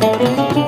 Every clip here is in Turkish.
thank you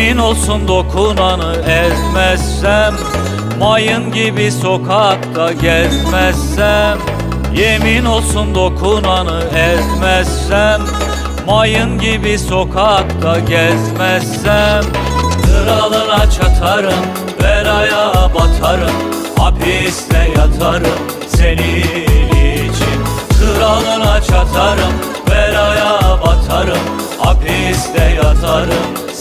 Yemin olsun dokunanı ezmezsem Mayın gibi sokakta gezmezsem Yemin olsun dokunanı ezmezsem Mayın gibi sokakta gezmezsem. Kralına çatarım, belaya batarım Hapiste yatarım senin için. Kralına çatarım, belaya batarım Hapiste yatarım